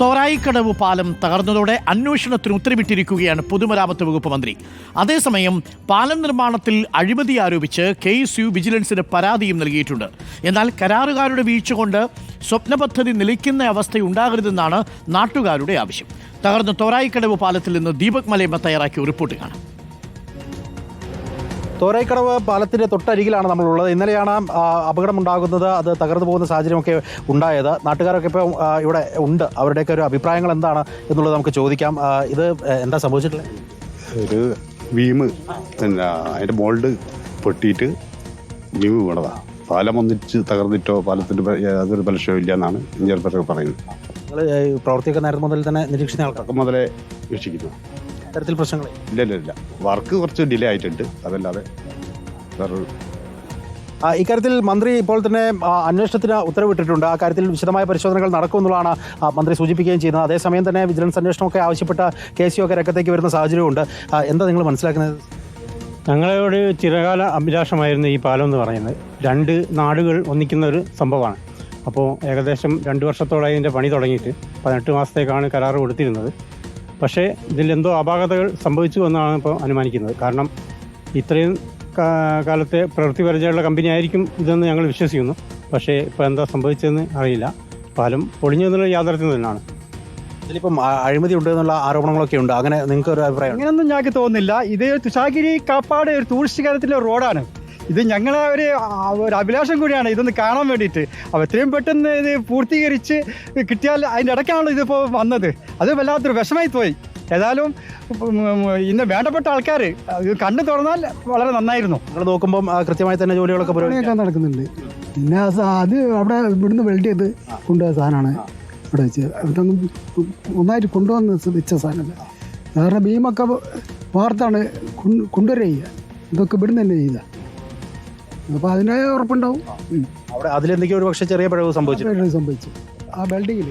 തോറായിക്കടവ് പാലം തകർന്നതോടെ അന്വേഷണത്തിന് ഉത്തരവിട്ടിരിക്കുകയാണ് പൊതുമരാമത്ത് വകുപ്പ് മന്ത്രി. അതേസമയം പാലം നിർമ്മാണത്തിൽ അഴിമതി ആരോപിച്ച് കെ എസ് യു വിജിലൻസിന് പരാതിയും നൽകിയിട്ടുണ്ട്. എന്നാൽ കരാറുകാരുടെ വീഴ്ച കൊണ്ട് സ്വപ്ന പദ്ധതി നിലയ്ക്കുന്ന അവസ്ഥയുണ്ടാകരുതെന്നാണ് നാട്ടുകാരുടെ ആവശ്യം. തകർന്ന തോറായിക്കടവ് പാലത്തിൽ നിന്ന് ദീപക് മലയമ്മ തയ്യാറാക്കിയ റിപ്പോർട്ട് കാണാം. തോരൈക്കടവ് പാലത്തിന്റെ തൊട്ടരികിലാണ് നമ്മളുള്ളത്. ഇന്നലെയാണ് അപകടമുണ്ടാകുന്നത്. അത് തകർന്നു പോകുന്ന സാഹചര്യമൊക്കെ ഉണ്ടായത്. നാട്ടുകാരൊക്കെ ഇപ്പോൾ ഇവിടെ ഉണ്ട്. അവരുടെയൊക്കെ ഒരു അഭിപ്രായങ്ങൾ എന്താണ് എന്നുള്ളത് നമുക്ക് ചോദിക്കാം. ഇത് എന്താ സംഭവിച്ചിട്ടുള്ളത്? ഒരു വീമ് പിന്നെ അതിന്റെ മോൾഡ് പൊട്ടിയിട്ട് വീമ് വീണതാ. പാലം ഒന്നിച്ച് തകർന്നിട്ടോ പാലത്തിന്റെ യാതൊരു ബലക്ഷവും ഇല്ല എന്നാണ് ഇഞ്ചിയർ പറയുന്നത് നിങ്ങൾ പ്രവർത്തിയൊക്കെ നേരത്തെ മുതൽ തന്നെ നിരീക്ഷിച്ച ആൾക്കാർ തുടക്കം മുതലേ വീക്ഷിക്കുന്നു. തരത്തിൽ പ്രശ്നങ്ങൾ ഇല്ല ഇല്ല ഇല്ല. വർക്ക് കുറച്ച് ഡിലേ ആയിട്ടുണ്ട്. അതല്ലാതെ ആ, ഇക്കാര്യത്തിൽ മന്ത്രി ഇപ്പോൾ തന്നെ ആ, അന്വേഷണത്തിന് ഉത്തരവിട്ടിട്ടുണ്ട്. ആ കാര്യത്തിൽ വിശദമായ പരിശോധനകൾ നടക്കുമെന്നുള്ളതാണ് ആ, മന്ത്രി സൂചിപ്പിക്കുകയും ചെയ്യുന്നത്. അതേസമയം തന്നെ വിജിലൻസ് അന്വേഷണമൊക്കെ ആവശ്യപ്പെട്ട കെ സി ഒക്കെ രംഗത്തേക്ക് വരുന്ന സാഹചര്യമുണ്ട്. ആ, എന്താ നിങ്ങൾ മനസ്സിലാക്കുന്നത്? ഞങ്ങളുടെ ചിരകാല അഭിലാഷമായിരുന്നു ഈ പാലം എന്ന് പറയുന്നത്. രണ്ട് നാടുകൾ ഒന്നിക്കുന്ന ഒരു സംഭവമാണ്. അപ്പോൾ ഏകദേശം രണ്ട് വർഷത്തോളായി ഇതിന്റെ പണി തുടങ്ങിയിട്ട് പതിനെട്ട് മാസത്തേക്കാണ് കരാർ കൊടുത്തിരുന്നത്. പക്ഷേ ഇതിലെന്തോ അപാകതകൾ സംഭവിച്ചു എന്നാണ് ഇപ്പോൾ അനുമാനിക്കുന്നത്. കാരണം ഇത്രയും കാലത്തെ പ്രവൃത്തി പരിചയമുള്ള കമ്പനി ആയിരിക്കും ഇതെന്ന് ഞങ്ങൾ വിശ്വസിക്കുന്നു. പക്ഷേ ഇപ്പോൾ എന്താ സംഭവിച്ചതെന്ന് അറിയില്ല. പാലം പൊളിഞ്ഞു എന്നുള്ള യാഥാർത്ഥ്യം തന്നെയാണ്. ഇതിലിപ്പം അഴിമതി ഉണ്ട് എന്നുള്ള ആരോപണങ്ങളൊക്കെ ഉണ്ട്. അങ്ങനെ നിങ്ങൾക്ക് ഒരു അഭിപ്രായം അങ്ങനെയൊന്നും ഞങ്ങൾക്ക് തോന്നുന്നില്ല. ഇത് തുഷാഗിരി കാപ്പാട് ഒരു ടൂറിസ്റ്റ് കേരളത്തിലെ റോഡാണ് ഇത് ഞങ്ങളെ ഒരു ഒരു അഭിലാഷം കൂടിയാണ് ഇതൊന്ന് കാണാൻ വേണ്ടിയിട്ട്. അപ്പോൾ എത്രയും പെട്ടെന്ന് ഇത് പൂർത്തീകരിച്ച് കിട്ടിയാൽ അതിന്റെ ഇടയ്ക്കാണല്ലോ ഇതിപ്പോൾ വന്നത്. അത് വല്ലാത്തൊരു വിഷമായി പോയി. ഏതായാലും ഇന്ന് വേണ്ടപ്പെട്ട ആൾക്കാർ ഇത് കണ്ടു തുറന്നാൽ വളരെ നന്നായിരുന്നു. നിങ്ങൾ നോക്കുമ്പോൾ കൃത്യമായി തന്നെ ജോലികളൊക്കെ പുരോഗമിക്കും. നടക്കുന്നുണ്ട്. പിന്നെ അത് അവിടെ ഇവിടുന്ന് വെൽഡ് ചെയ്ത് കൊണ്ടുപോയ സാധനമാണ് ഇവിടെ വെച്ച്. അവിടെ ഒന്നായിട്ട് കൊണ്ടുവന്ന് വെച്ച സാധനമല്ല. വേറെ ഭീമൊക്കെ വാർത്താണ് കൊണ്ടു- കൊണ്ടുവരിക. ചെയ്യുക ഇതൊക്കെ ഇവിടുന്ന് തന്നെ ചെയ്യുക അപ്പോൾ അതിനായ ഉറപ്പുണ്ടാവും. അവിടെ അതിലെന്തെങ്കിലും ഒരു പക്ഷേ ചെറിയ പിഴവ് സംഭവിച്ചു. അപ്പോഴാണ് സംഭവിച്ചു. ആ ബിൽഡിങ്ങിൽ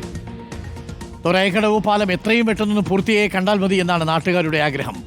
തോറായിക്കടവ് പാലം എത്രയും പെട്ടെന്ന് പൂർത്തിയായി കണ്ടാൽ മതി എന്നാണ് നാട്ടുകാരുടെ ആഗ്രഹം.